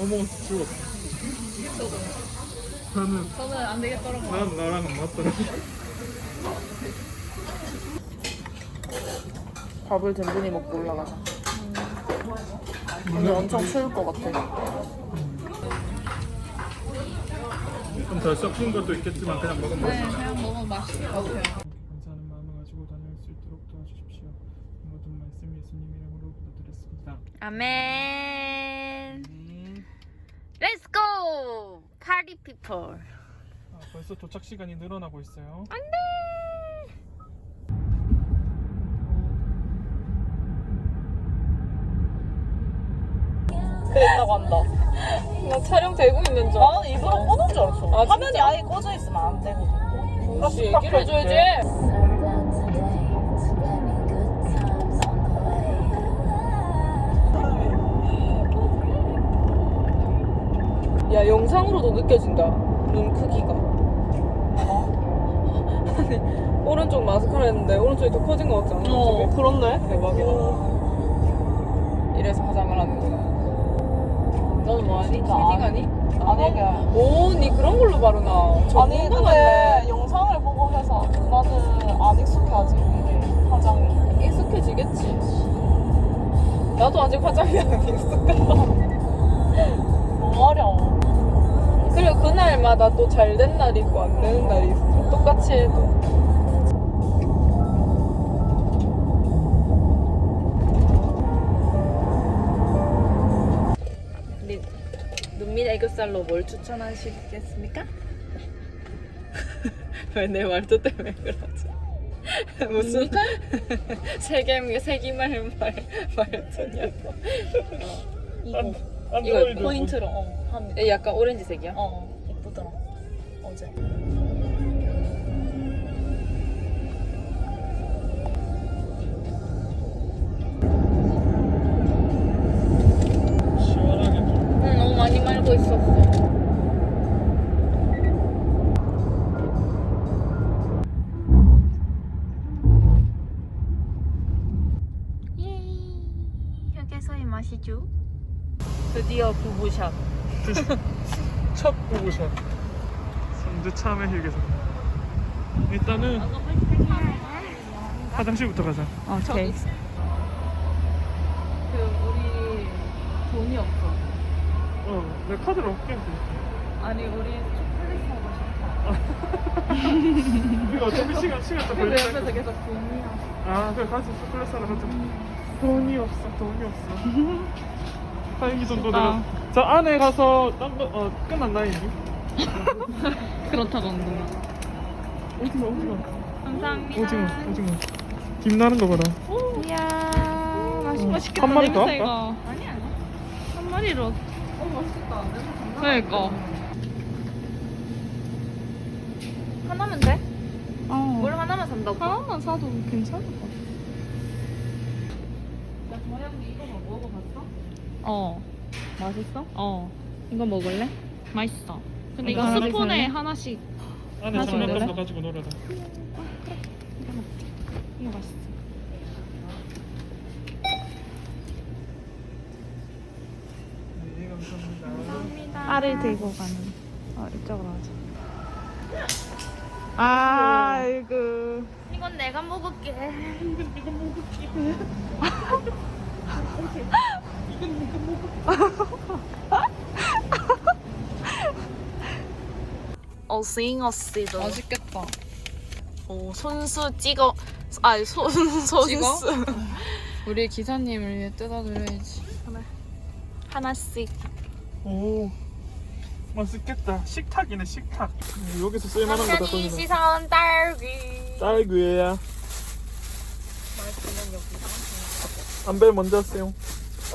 어머 죽었어. 나는 저는 안 되겠더라고요. 난 나랑 안 맞더라. 밥을 든든히 먹고 올라가자. 오늘 엄청 추울 것 같아. 좀더 섞인 것도 있겠지만 그냥 먹으면 네, 맛있어. 그냥 먹으면 맛있을 것 같아요. 감사하는 마음을 가지고 다닐 수 있도록 도와주십시오. 이 모든 말씀 예수님 이름으로 부탁드렸습니다. 아멘. 음. Let's go! Party people. 아, 벌써 도착 시간이 늘어나고 있어요. 그랬다고 한다. 나 촬영 되고 있는 줄. 나는 일부러 꺼놓은 줄 알았어. 아, 화면이 진짜? 아예 꺼져 있으면 안 되거든. 혹시 얘기를 해줘야지. 야 영상으로도 느껴진다. 눈 크기가. 아니 오른쪽 마스카라 했는데 오른쪽이 더 커진 것 같지 않아? 어, 저게? 그렇네. 대박이다. 이래서 화장을 하는구나. 너는 뭐하니? 진짜 쉐딩 안- 하니? 아니, 이게. 오, 니 그런 걸로 바르나? 아니, 전문가 근데. 영상을 보고 해서 나는 안 익숙해, 아직 이게 화장이. 익숙해지겠지. 나도 아직 화장이 안 익숙하다. 너무 어려워. 그리고 그날마다 또 잘 된날 있고 안 되는 날이 있어. 똑같이 해도. 우리 눈밑 애교살로 뭘 추천하시겠습니까? 왜 내 말투 때문에 그러지? 무슨 세계 세기말 말 말투냐고. 이거. 안드로이드 포인트로, 어. 얘 약간 오렌지색이야. 어, 어, 예쁘더라. 어제. 드디어 부부샷. 첫 부부샷. 선제 참외 휴게소. 일단은 화장실부터 가자. 오케이. 그 우리 돈이 없어. 어, 내 카드를 없게 아니 우리 초콜릿 사고 싶어. 우리가 어차피 시간 시간 근데 걸리니까. 옆에서 계속 돈이야. 아, 그래 가서 초콜릿 사러 가자. 돈이 없어, 돈이 없어. 다행히 정도 내가 저 안에 가서 딴 거 어, 끝났나 이미? 그렇다고 한다. 오징어, 오징어, 감사합니다. 오징어, 오징어. 김 나는 거 봐라. 이야, 맛있 맛있겠다. 한 마리 더 할까? 아니, 아니. 한 마리로. 어 맛있겠다. 그러니까. 하나면 돼? 어. 뭘 하나만 산다고? 하나만 사도 괜찮을 것 같아. 나 저녁에 이거 뭐 먹어봤어? 어. 맛있어? 어. 이거 먹을래? 맛있어. 근데 이거 이거 하나 스푼에 살래? 하나씩 안에 하나씩 장난감도 먹을래? 가지고 놀아라. 이거 맛있어. 네, 감사합니다. 알을 들고 가는. 어, 이쪽으로 하자. 아이고. 이건 내가 먹을게. 어싱어씨도. 맛있겠다. 오, 손수 찍어. 아니, 손, 손수. 찍어? 우리 기사님을 위해 뜯어드려야지. 하나씩. 오, 맛있겠다. 식탁이네, 식탁. 음, 여기서 쓸만한 거다 천천히 꺼내놔. 시선 딸기. 딸기야. 안벨 먼저 하세요.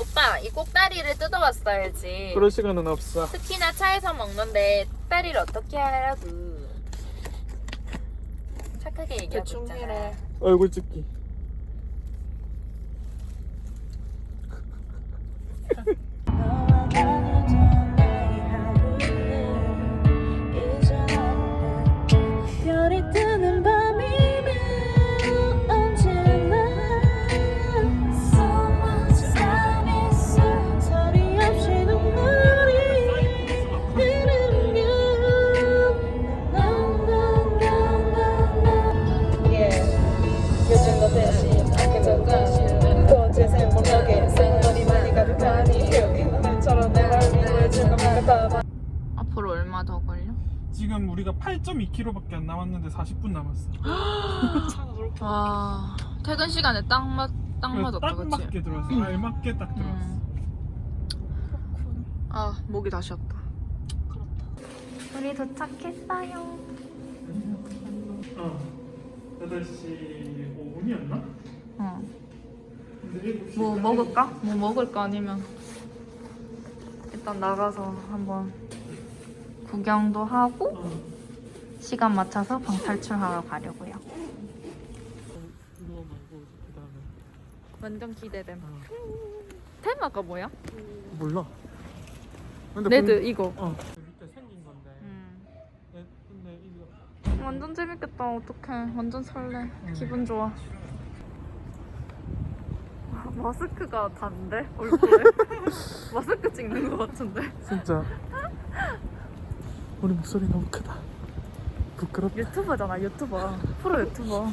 오빠, 이 꼭다리를 뜯어왔어야지. 그럴 시간은 없어. 특히나 차에서 먹는데 꼭다리를 어떻게 하라고. 착하게 얘기하고 대충 있잖아. 얼굴 찍기. 지금 우리가 8.2km밖에 안 남았는데 40분 남았어. 와 퇴근 시간에 딱 맞, 딱 맞았다 딱 그치? 맞게 들어왔어. 알맞게 딱 들어왔어. 음. 아 목이 다 쉬었다 우리 도착했어요. 어. 8시 5분이었나? 어. 근데 7시 뭐 먹을까? 뭐 먹을까 아니면 일단 나가서 한번 구경도 하고 어. 시간 맞춰서 방 탈출하러 가려고요. 그거 말고 그다음에 완전 기대됨. 어. 테마가 뭐야? 몰라. 근데 레드 본- 이거. 어. 밑에 생긴 건데. 음. 네, 근데 이거 완전 재밌겠다. 어떡해. 완전 설레. 기분 좋아. 와, 마스크가 단데? 얼굴에? 마스크 찍는 것 같은데? 진짜 우리 목소리 너무 크다. 부끄럽다. 유튜버잖아, 유튜버. 프로 유튜버.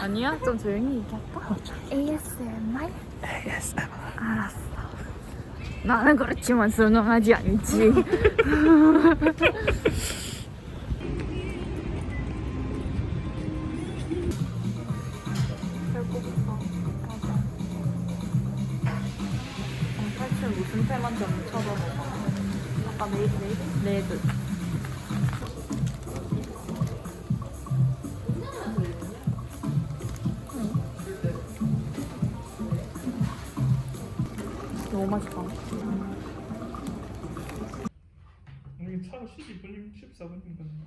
아니야? 좀 조용히 얘기할까? ASMR? ASMR. 알았어. 나는 그렇지만 선호하지 않지. 배고파. 탈출 무슨 테만지 한번 찾아봐봐. 아까 메이드 메이드? 레드. 맛있다. 여기 차로 12분, 14분인 건가?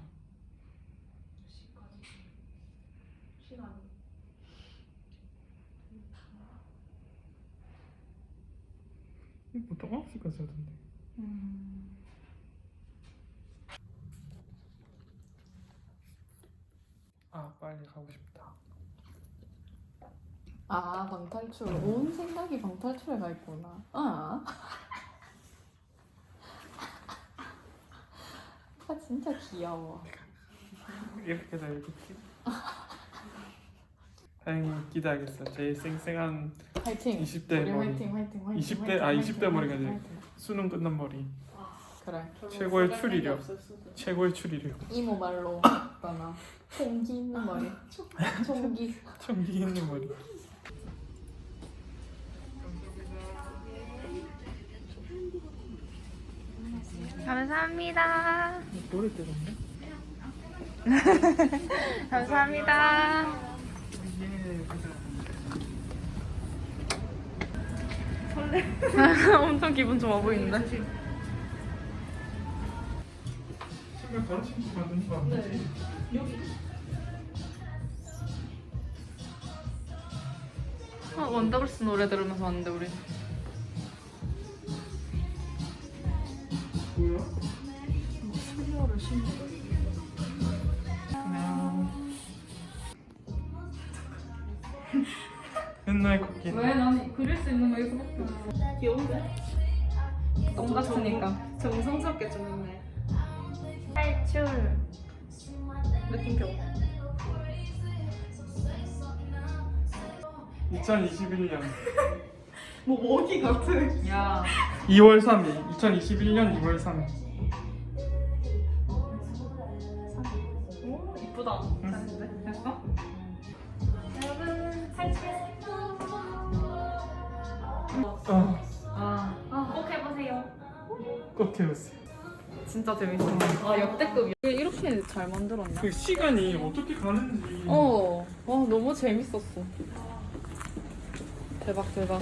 시간이. 보통 9시까지 하던데 아 빨리 가고 싶다 아 방탈출 온 생각이 방탈출에 가 있구나. 아. 아 진짜 귀여워. 이렇게 다 이렇게 다행히 기대하겠어 제일 쌩쌩한 화이팅. 20대 우리 머리. 화이팅 화이팅 화이팅. 20대 화이팅, 아 화이팅, 20대 머리가 이제 화이팅. 수능 끝난 머리 그래. 최고의 추리력 최고의 추리력 이모 말로 했다나 총기 있는 머리. 총기. 청기 있는 머리 감사합니다. 노래 때렸네 감사합니다. 엄청 기분 좋아 보이는데. 아, 원더걸스 노래 들으면서 왔는데 우리. 수료를 신고. 옛날 쿠키 왜? 난 그릴 수 있는 거 이거밖에 없어. 귀여운데? 똥 같으니까. 정성스럽게 좀 했네. 탈출. 느낌표. 2021년 뭐 먹이 같은. 야. 2월 3일 2021년 2월 3일 오 이쁘다. 응. 잘했는데? 됐어? 여러분 탈출했어요. 어, 아. 꼭 해보세요. 꼭 해보세요 진짜 재밌어. 아 역대급. 이렇게 잘 만들었나? 그 시간이 어떻게 가는지 어. 와 너무 재밌었어. 대박 대박.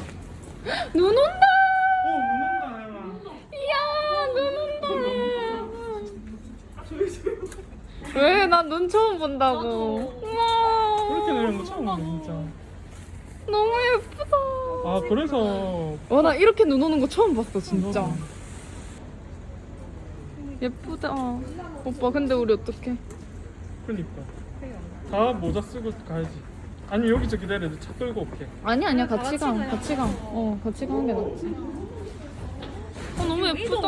눈 온다. 어 눈온다 이야 눈 온다. 왜? 나눈 처음 본다고. 우와. 그렇게 내는 거 처음 보네 진짜 너무 예쁘다. 아 그래서 와 나 이렇게 눈 오는 거 처음 봤어 진짜. 어, 예쁘다. 오빠 근데 우리 어떡해? 그니까 다 모자 쓰고 가야지 아니 여기서 기다려 차 끌고 올게 아니 아니야 같이 가 같이 가. 어 같이 가는 게 낫지. 어 너무 예쁘다.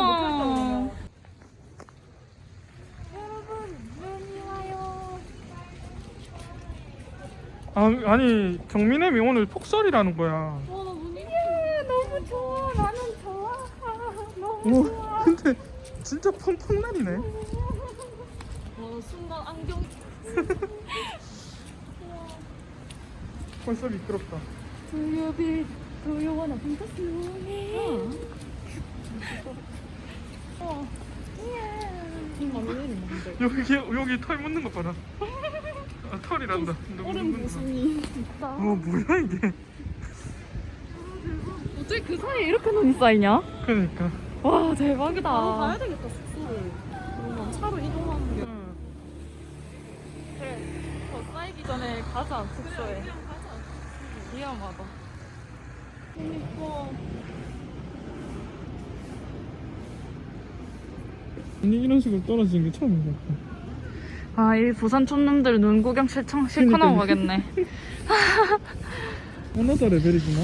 아, 아니 경민애미 오늘 폭설이라는 거야 너무 좋아. 나는 좋아. 너무 오 근데 진짜 펑펑 날이네 어, 순간 안경 벌써 미끄럽다. 두유원아 fantasy 어 정말 왜 이러는데 여기 여기 털 묻는 거 봐라. 아, 털이 난다. 누구 얼음 묻는 거. 보순이 진짜 어 뭐야 이게? 어떻게 그 사이에 이렇게 눈이 쌓이냐? 그러니까. 와 대박이다 가야 되겠다 숙소를 그러면 차로 이동하는 게 응. 그래 더 쌓이기 전에 가자 숙소에 위험하다 그니까 아니 이런 식으로 떨어지는 게 처음인 것 같아. 아, 이 부산 촌놈들 눈 구경 실청 실컷. 하고 가겠네. 하나다 레벨이구나.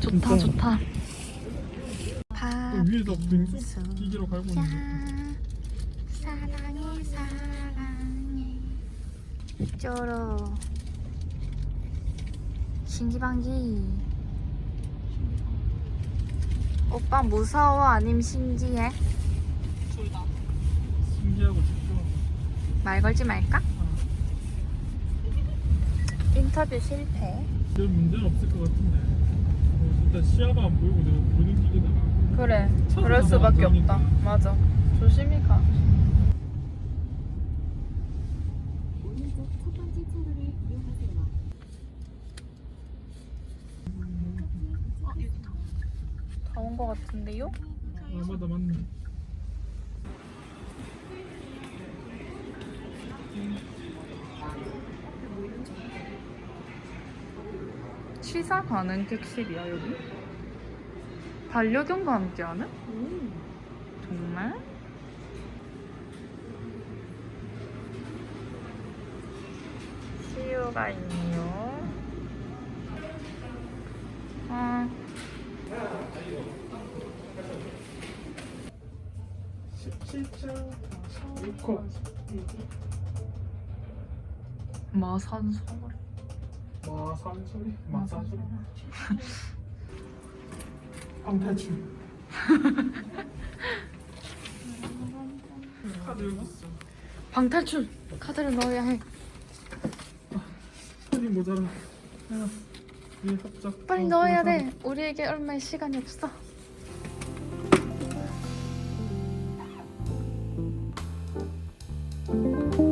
좋다, 진짜. 좋다. 또 위에다 빙수 기계로 갈고 있는 거. 사랑해 사랑해 쪼로 신기방기 오빠 무서워 아님 신기해? 신기하고 집중하고. 말 걸지 말까? 인터뷰 실패 별 문제는 없을 것 같은데. 어, 일단 시야가 안 보이고 내가 보는 길이다가. 그래. 차가 그럴 수밖에. 없다. 맞아. 조심히 가. 다 온 것 같은데요? 아 맞다 맞네. 취사 가능 객실이야, 여기? 반려견과 함께하는? 정말? 치유가 있네요. 아, 이거 마산 서울. 마산 소리? 마산 소리? 방탈출. 카드 여기 있어. 방탈출! 카드를 넣어야 해. 손이 모자라. 야, 위에 합작. 빨리 어, 넣어야 돼. 우리에게 얼마의 시간이 없어. 짠이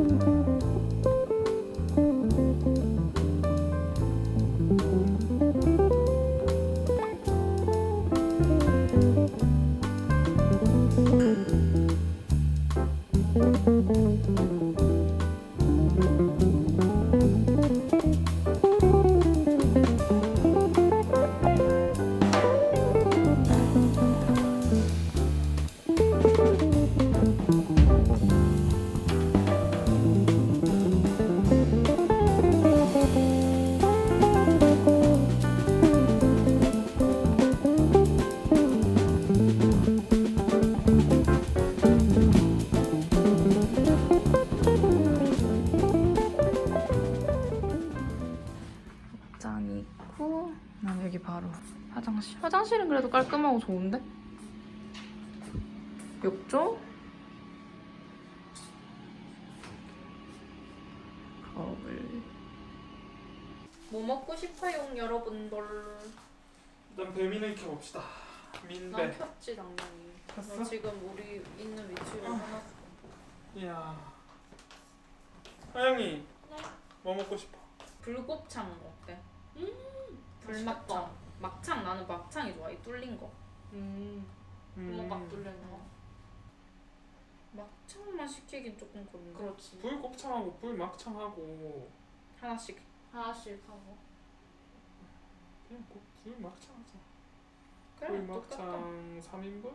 욕조? 거울 뭐 먹고 싶어요, 여러분들? 일단 배민을 켜봅시다. 난 민배. 켰지 당연히. 켰어? 나 지금 우리 있는 위치로 해놨어. 이야. 하영이. 뭐 먹고 싶어? 불곱창 어때? 불막창. 막창 나는 막창이 좋아. 이 뚫린 거. 음. 음. 막 뚫리는 거. 막창만 시키긴 조금 그런데. 그렇지. 불곱창하고 불막창하고 하나씩. 하나씩 하고. 그냥 꼭 불막창 하자. 그래 똑같다. 불막창 3인분?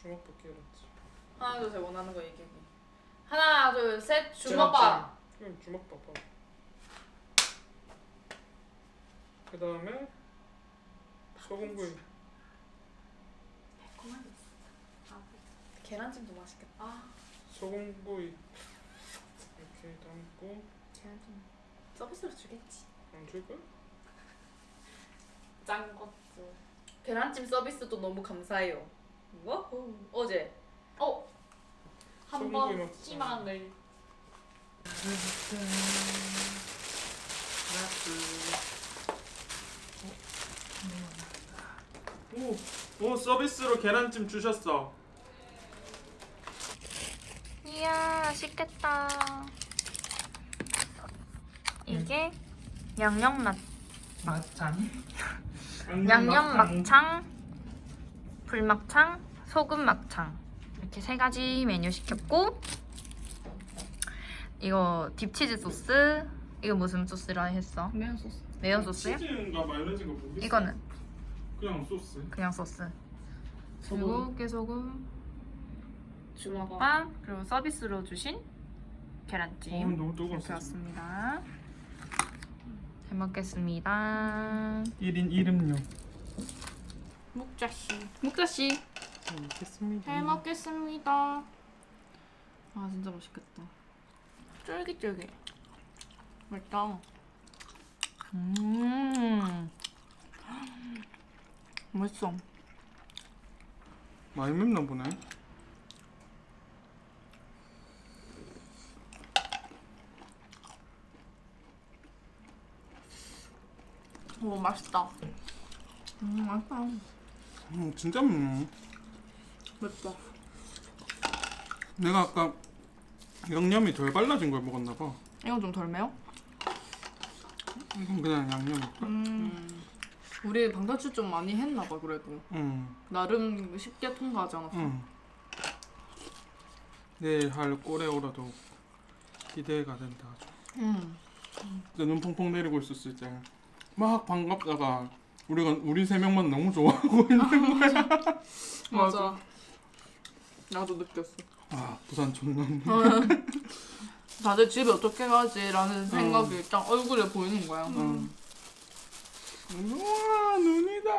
주먹밥 끼워놨지. 하나 둘 셋 원하는 거 얘기해. 하나 둘 셋 주먹밥. 그럼 주먹밥 봐. 그 다음에 소금구이. 계란찜도 맛있겠다. 아 소금구이. 이렇게 담고 계란찜 서비스로 주겠지. 안 줄걸? 짠 것도. 계란찜 서비스도 너무 감사해요. 와우. 어제 어. 소금구이 한번 먹자. 희망을. 오, 오 서비스로 계란찜 주셨어. 이야 맛있겠다. 이게 양념 맛, 막창. 양념 막창, 불막창, 소금 막창 이렇게 세 가지 메뉴 시켰고 이거 딥치즈 소스 이거 무슨 소스라 했어? 매운 소스. 매운 소스요? 치즈인가 마요네즈인가 모르겠어. 이거는 그냥 소스. 그냥 소스. 그리고 깨소금, 주먹밥. 빵 그리고 서비스로 주신 계란찜. 어, 너무 이렇게 뜨거웠어. 왔습니다. 잘 먹겠습니다. 1인 1음료. 묵자씨. 목자씨. 잘 먹겠습니다. 잘 먹겠습니다. 아 진짜 맛있겠다. 쫄깃쫄깃. 맛있다. 음. 맛있어. 많이 맵나 보네. 오 맛있다. 음 맛있다. 음, 진짜 맵네. 맵다. 내가 아까 양념이 덜 발라진 걸 먹었나 봐. 이건 좀 덜 매워? 이건 그냥 양념. 음. 우리 방탈출 좀 많이 했나 봐 그래도. 응, 나름 쉽게 통과하지 않았어? 응. 내일 할 꼬레오라도 기대가 된다. 아주. 응. 진짜 눈 펑펑 내리고 있었을 때 막 반갑다가 우리가 우리 세 명만 너무 좋아하고 있는 거야. 맞아. 나도 느꼈어. 아 부산 존나. 다들 집에 어떻게 가지라는 생각이 일단 얼굴에 보이는 거야. 응. 우와 눈이다.